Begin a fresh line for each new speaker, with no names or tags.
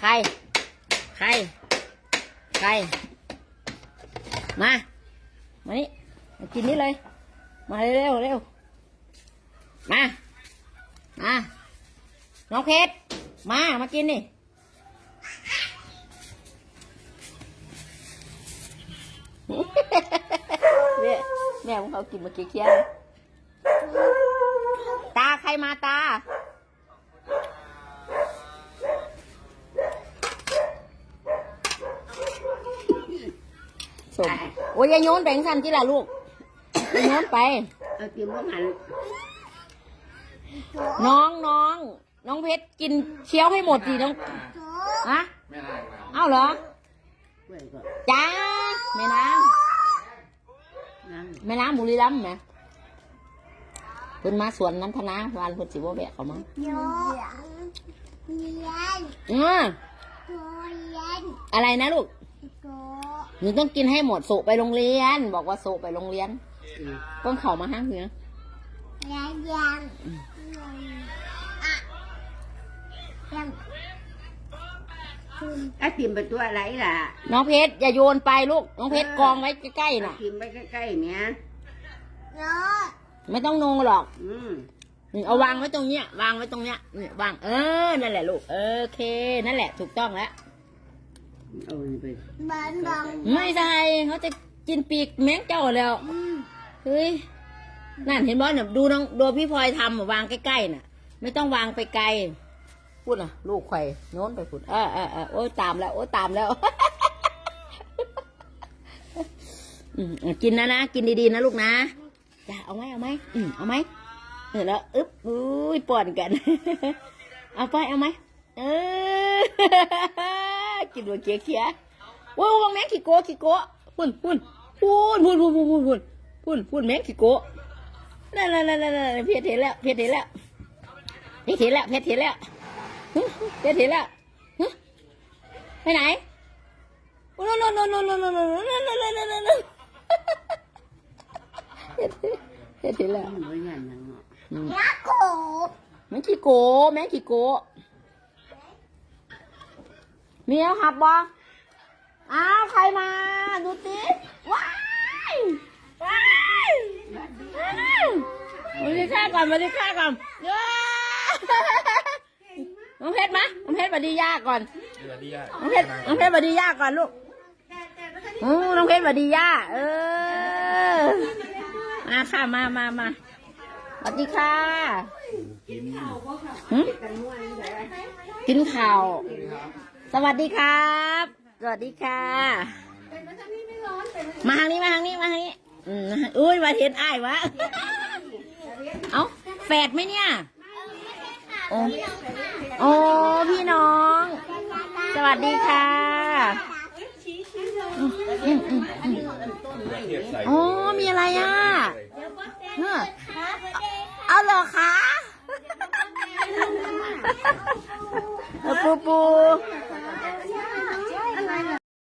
ใคร ใคร ใคร มา มานี่มากินนี่เลย มาเร็วเร็ว มา มา น้องเพชร มา มากินนี่เนี่ยแม่ของเขากินมาเคี้ยวตาใครมาตา สมโอ้ยอยาโยนแบ่งสันที่ละลูกอย่าโยนไป
เอากินบ่หัน
น้องน้องน้องเพชรกินเคี้ยวให้หมดดิน้องฮะ
ไม่ได้ครับ
เอ้าเหรอ
กล้วยก็
จ้าแม่น้
นั่งำ
แม่น้ำบุรีรัมย์ไหมเพิ่นมาสวนน้ำพนาวานเพิ่นสิบ่แวะเขามั้ง
โยเรียน
อือ
โยเรียน
อะไรนะลูก
โย
หนูต้องกินให้หมดโสไปโรงเรียน บอกว่าโสไปโรงเรียน
อืม
ต้องเข่ามาห้างเหนือ
เรียนยังอะยังคุณ
ไอ้ติมเป็นตัวอะไรล่ะ
น้องเพชรอย่าโยนไปลูก น้องเพชรกองไว้ใกล้ๆน่ะ
ติมไปใกล้ๆเนี่ย
โย
ไม่ต้องโนหรอก
อืม
นี่เอาวางไว้ตรงเนี้ย วางไว้ตรงเนี้ยนี่วาง เออ นั่นแหละลูก โอเค นั่นแหละ ถูกต้องแล้ว
เอาไป
บันบัง
ไม่ใช่เขาจะกินปีกแมงเจ้าแล้วเฮ้ยนั่นเห็นบอลเนี่ยดูน้องดูพี่พลอยทำวางใกล้ๆน่ะ ไม่ต้องวางไปไกลพูดนะลูกไข่โน้นไปพูดเออเออเออโอ้ยตามแล้ว โอ้ยตามแล้วกินนะนะกินดีๆนะลูกนะจ้าเอาไหมเอาไหมอืมเอาไหมเออแล้วอึ๊บอุ้ยป่อนกัน เอาไปเอาไหมเออ กินหัวเคี้ยวเคี้ยวว้าววางแมงขี้โกะขี้โกะพุ่นพุ่นพุ่นพุ่นพุ่นพุ่นพุ่นพุ่นพุ่นแมงขี้โกะนั่นนั่นนั่นนั่นเพชรเห็นแล้วเพชรเห็นแล้วเพชรเห็นแล้วเพชรเห็นแล้วเพชรเห็นแล้วไปไหนโน่นโน่นโน่นโน่นโน่นโน่นโน่นโน่นโน่นโน่นโน่นโน่นเพชรเห็นแล้ว
มันบ่ยันนังเนาะ
อืม
รักโข
แมงขี้โกะแมงขี้โกะ มีแล้วหับบออ้าวใครมา ดูติว้ายว้ายว้ายมาดิค่าก่อนมาดิค่าก่อนเย้น้องเพชรมาน้องเพชรมาดีย่าก่อน
เดือนที่ยาก
น้องเพชรน้องเพชรมาดีย่าก่อนลูกโอ้น้องเพชรมาดีย่าเออมาค่ะมามามาสวัสดีค่ะหึกินข่าว สวัสดีครับ สวัสดีค่ะ มาทางนี้มาทางนี้มาทางนี้ อืมอุ้ยมาเห็นอ้ายวะ เอ้าแฝดไหมเนี่ย โอ้โอ้พี่น้อง สวัสดีค่ะอืมอืมอืมอืมโอ้มีอะไรอะเออเอาเหรอคะเออปูปู